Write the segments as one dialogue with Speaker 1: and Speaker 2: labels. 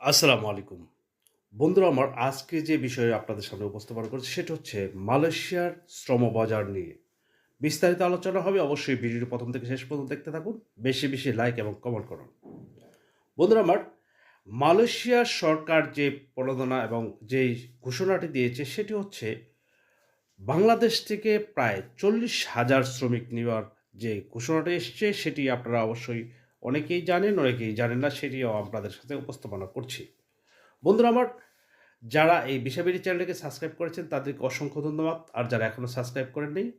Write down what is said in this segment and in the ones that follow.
Speaker 1: আসসালামু আলাইকুম। বন্ধুরা, আমার আজকে যে বিষয়ে আপনাদের সামনে উপস্থাপন করছি, সেটা হচ্ছে মালয়েশিয়ার শ্রম বাজার নিয়ে। বিস্তারিত আলোচনা হবে, অবশ্যই ভিডিওটি প্রথম থেকে শেষ পর্যন্ত দেখতে থাকুন। বেশি বেশি লাইক এবং কমেন্ট করুন। বন্ধুরা, আমার মালয়েশিয়ার সরকার যে প্রণোদনা এবং যেই ঘোষণাটি দিয়েছে, সেটি হচ্ছে বাংলাদেশ থেকে প্রায় চল্লিশ হাজার শ্রমিক নেওয়ার যে ঘোষণাটি এসছে, সেটি আপনারা অবশ্যই অনেকেই জানেন অনেকেই জানেন না, সেটিও আপনাদের সাথে উপস্থাপনা করছি। বন্ধুরা আমার, যারা এই বিষাবিড়ি চ্যানেলটিকে সাবস্ক্রাইব করেছেন, তাদেরকে অসংখ্য ধন্যবাদ। আর যারা এখনও সাবস্ক্রাইব করেননি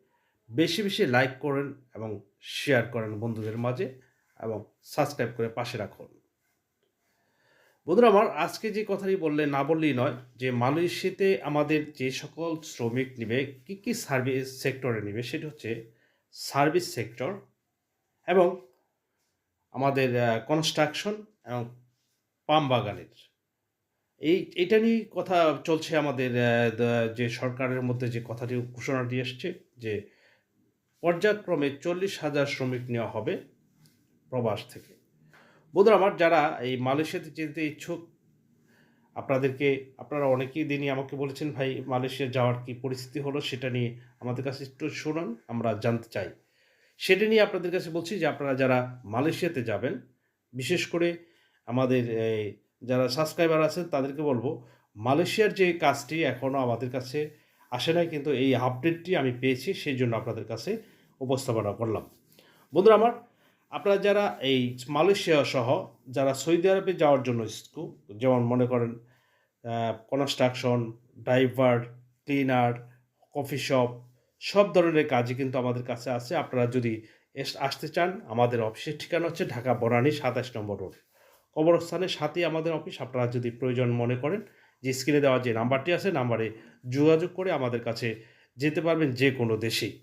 Speaker 1: বেশি বেশি লাইক করেন এবং শেয়ার করেন বন্ধুদের মাঝে এবং সাবস্ক্রাইব করে পাশে রাখুন। বন্ধুরা আমার, আজকে যে কথাটি বললে না বললেই নয়, যে মালয়েশিয়াতে আমাদের যে সকল শ্রমিক নিবে, কী কী সার্ভিস সেক্টরে নেবে, সেটি হচ্ছে সার্ভিস সেক্টর এবং আমাদের কনস্ট্রাকশন এবং পাম বাগানের। এই, এটা নিয়ে কথা চলছে আমাদের যে সরকারের মধ্যে যে কথাটি ঘোষণাটি এসছে যে পর্যায়ক্রমে চল্লিশ হাজার শ্রমিক নেওয়া হবে প্রবাস থেকে। বন্ধুরা আমার যারা এই মালয়েশিয়াতে যেতে ইচ্ছুক, আপনাদেরকে, আপনারা অনেকেই দিনই আমাকে বলেছেন, ভাই, মালয়েশিয়া যাওয়ার কি পরিস্থিতি হলো? সেটা নিয়ে আমাদের কাছে একটু শুনুন, আমরা জানতে চাই। সেটা নিয়ে আপনাদের কাছে বলছি যে আপনারা যারা মালয়েশিয়াতে যাবেন, বিশেষ করে আমাদের যারা সাবস্ক্রাইবার আছেন, তাদেরকে বলব, মালয়েশিয়ার যে কাজটি এখনও আমাদের কাছে আসে নাই, কিন্তু এই আপডেটটি আমি পেয়েছি, সেই জন্য আপনাদের কাছে উপস্থাপনা করলাম। বন্ধুরা আমার, আপনারা যারা এই মালয়েশিয়া সহ যারা সৌদি আরবে যাওয়ার জন্য ইচ্ছুক যেমন মনে করেন construction driver cleaner, coffee shop সব ধরনের কাজই কিন্তু আমাদের কাছে আছে। আপনারা যদি আসতে চান, আমাদের অফিসের ঠিকানা হচ্ছে ঢাকা বনানী সাতাশ নম্বর রোড। কবরস্থানের সাথেই আমাদের অফিস। আপনারা যদি প্রয়োজন মনে করেন, যে স্ক্রিনে দেওয়া যে নাম্বারটি আছে, নাম্বারে যোগাযোগ করে আমাদের কাছে যেতে পারবেন যে কোনো দেশেই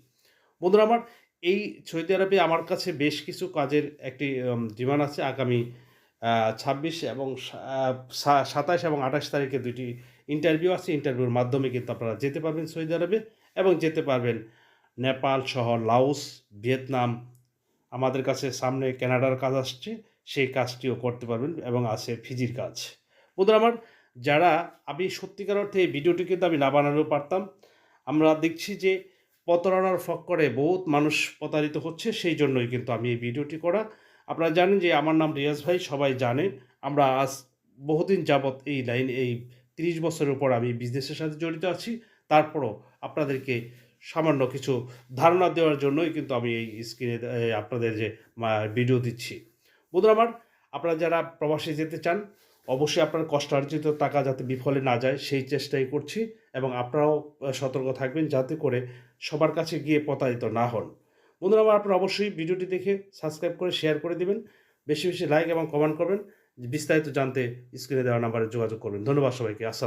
Speaker 1: বন্ধুরা আমার, এই সৌদি আরবে আমার কাছে বেশ কিছু কাজের একটি ডিমান্ড আছে। আগামী ছাব্বিশ এবং সাতাশ এবং আঠাশ তারিখে দুটি ইন্টারভিউ আছে। ইন্টারভিউর মাধ্যমে কিন্তু আপনারা যেতে পারবেন সৌদি আরবে। এবং যেতে পারবেন। নেপাল সহ লাওস, ভিয়েতনাম, আমাদের কাছে সামনে কানাডার কাজ আসছে, সেই কাজটিও করতে পারবেন এবং আছে ফিজির কাজ। বন্ধুরা আমার, যারা আমি সত্যিকার অর্থে এই ভিডিওটি কিন্তু আমি না বানালেও পারতাম, আমরা দেখছি যে প্রতারণার ফক্করে বহুত মানুষ প্রতারিত হচ্ছে, সেই জন্যই কিন্তু আমি এই ভিডিওটি করা। আপনারা জানেন যে আমার নাম রিয়াজ ভাই, সবাই জানে, আমরা আজ বহুদিন যাবৎ এই লাইন, এই তিরিশ বছরের উপর আমি বিজনেসের সাথে জড়িত আছি, তারপরও আপনাদেরকে সামান্য কিছু ধারণা দেওয়ার জন্যই কিন্তু আমি এই স্ক্রিনে আপনাদের যে ভিডিও দিচ্ছি। বন্ধুরা আমার, আপনারা যারা প্রবাসে যেতে চান, অবশ্যই আপনার কষ্টার্জিত টাকা যাতে বিফলে না যায়, সেই চেষ্টাই করছি এবং আপনারাও সতর্ক থাকবেন যাতে করে সবার কাছে গিয়ে প্রতারিত না হন। বন্ধুরা আমার, আপনারা অবশ্যই ভিডিওটি দেখে সাবস্ক্রাইব করে শেয়ার করে দিবেন। বেশি বেশি লাইক এবং কমেন্ট করবেন। বিস্তারিত জানতে স্ক্রিনে দেওয়া নাম্বারে যোগাযোগ করবেন। ধন্যবাদ সবাইকে। আসসালাম